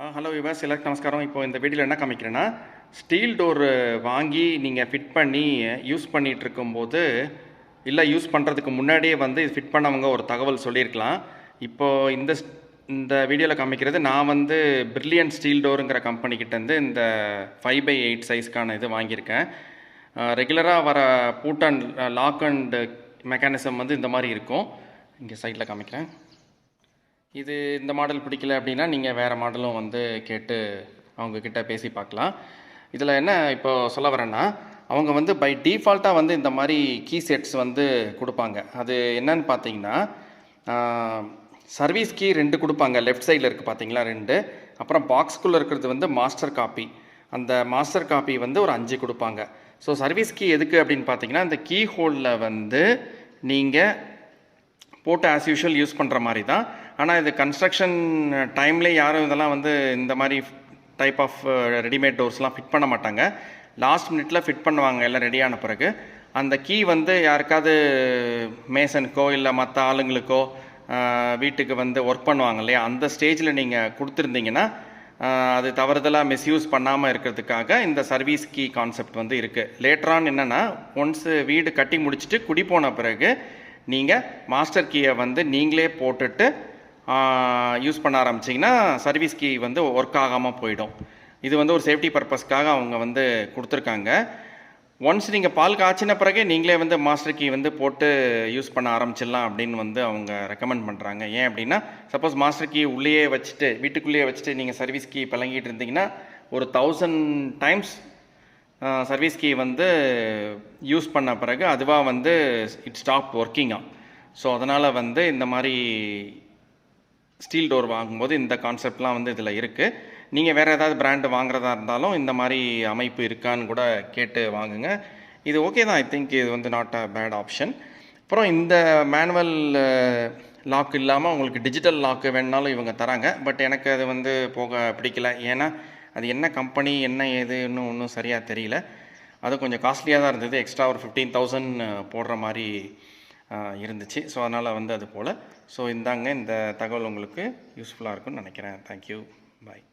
Hello விவாஸ் எல்லாருக்கும் நமஸ்காரம். இப்போ இந்த வீடியோவில் என்ன காமிக்கிறேன்னா ஸ்டீல் டோர் வாங்கி நீங்கள் ஃபிட் பண்ணி யூஸ் பண்ணிகிட்டு இருக்கும்போது இல்லை யூஸ் பண்ணுறதுக்கு முன்னாடியே வந்து இது ஃபிட் பண்ணவங்க ஒரு தகவல் சொல்லியிருக்கலாம். இப்போது இந்த ஸ்- இந்த வீடியோவில் காமிக்கிறது நான் வந்து பிரில்லியன் ஸ்டீல் டோருங்கிற கம்பெனிக்கிட்டேருந்து இந்த ஃபைவ் பை எயிட் சைஸ்க்கான இது வாங்கியிருக்கேன். ரெகுலராக வர boot and lock and mechanism வந்து இந்த மாதிரி இருக்கும். இங்கே சைடில் காமிக்கிறேன். இது இந்த மாடல் பிடிக்கல அப்படின்னா நீங்கள் வேறு மாடலும் வந்து கேட்டு அவங்கக்கிட்ட பேசி பார்க்கலாம். இதில் என்ன இப்போ சொல்ல வரேன்னா அவங்க வந்து பை டிஃபால்ட்டாக வந்து இந்த மாதிரி கீ செட்ஸ் வந்து கொடுப்பாங்க. அது என்னன்னு பார்த்தீங்கன்னா சர்வீஸ் கீ ரெண்டு கொடுப்பாங்க. லெஃப்ட் சைடில் இருக்குது பார்த்தீங்களா ரெண்டு. அப்புறம் பாக்ஸ்குள்ளே இருக்கிறது வந்து மாஸ்டர் காப்பி அந்த மாஸ்டர் காப்பி வந்து ஒரு அஞ்சு கொடுப்பாங்க. ஸோ சர்வீஸ் கீ எதுக்கு அப்படின்னு பார்த்தீங்கன்னா இந்த கீ ஹோலில் வந்து நீங்கள் போட்டு ஆஸ் யூஷுவல் யூஸ் பண்ணுற மாதிரி தான் ஆனால் இது கன்ஸ்ட்ரக்ஷன் டைம்லேயே யாரும் இதெல்லாம் வந்து இந்த மாதிரி டைப் ஆஃப் ரெடிமேட் டோர்ஸ்லாம் ஃபிட் பண்ண மாட்டாங்க. லாஸ்ட் மினிட்ல ஃபிட் பண்ணுவாங்க எல்லாம் ரெடியான பிறகு. அந்த கீ வந்து யாருக்காவது மேசனுக்கோ இல்லை மற்ற ஆளுங்களுக்கோ வீட்டுக்கு வந்து ஒர்க் பண்ணுவாங்க இல்லையா? அந்த ஸ்டேஜில் நீங்கள் கொடுத்துருந்தீங்கன்னா அது தவறுதலாக மிஸ்யூஸ் பண்ணாமல் இருக்கிறதுக்காக இந்த சர்வீஸ் கீ கான்செப்ட் வந்து இருக்குது லேட்டரான் என்னென்னா ஒன்ஸ் வீடு கட்டி முடிச்சுட்டு குடி போன பிறகு நீங்கள் மாஸ்டர் கீயை வந்து நீங்களே போட்டுட்டு யூஸ் பண்ண ஆரம்பிச்சிங்கன்னா சர்வீஸ் கீ வந்து ஒர்க் ஆகாமல் போயிடும். இது வந்து ஒரு சேஃப்டி பர்பஸ்க்காக அவங்க வந்து கொடுத்துருக்காங்க. ஒன்ஸ் நீங்கள் பால் காய்ச்சின பிறகு நீங்களே வந்து மாஸ்டர் கீ வந்து போட்டு யூஸ் பண்ண ஆரம்பிச்சிடலாம் அப்படின்னு வந்து அவங்க ரெக்கமெண்ட் பண்ணுறாங்க ஏன் அப்படின்னா சப்போஸ் மாஸ்டர் கீ உள்ளேயே வச்சுட்டு வீட்டுக்குள்ளேயே வச்சுட்டு நீங்கள் சர்வீஸ் கீ பழங்கிட்டு இருந்தீங்கன்னா ஒரு தௌசண்ட் டைம்ஸ் சர்வீஸ் கீ வந்து யூஸ் பண்ண பிறகு அதுவாக வந்து இட் ஸ்டாப் ஒர்க்கிங்காக ஸோ அதனால் வந்து இந்த மாதிரி ஸ்டீல் டோர் வாங்கும்போது இந்த கான்செப்ட்லாம் வந்து இதில் இருக்குது நீங்கள் வேறு ஏதாவது பிராண்டு வாங்குறதா இருந்தாலும் இந்த மாதிரி அமைப்பு இருக்கான்னு கூட கேட்டு வாங்குங்க. இது ஓகே தான். ஐ திங்க் இது வந்து நாட் அ பேட் ஆப்ஷன் அப்புறம் இந்த மேனுவல் லாக் இல்லாமல் உங்களுக்கு டிஜிட்டல் லாக்கு வேணுனாலும் இவங்க தராங்க. பட் எனக்கு அது வந்து போக பிடிக்கல. ஏன்னா அது என்ன கம்பெனி என்ன ஏதுன்னு ஒன்றும் சரியாக தெரியல. அது கொஞ்சம் காஸ்ட்லியாக தான் இருந்தது. எக்ஸ்ட்ரா ஒரு ஃபிஃப்டீன் தௌசண்ட் போடுற மாதிரி இருந்துச்சு. ஸோ அதனால் வந்து அது போல். ஸோ இந்தாங்க இந்த தகவல் உங்களுக்கு யூஸ்ஃபுல்லாக இருக்கும்னு நினைக்கிறேன். Thank you bye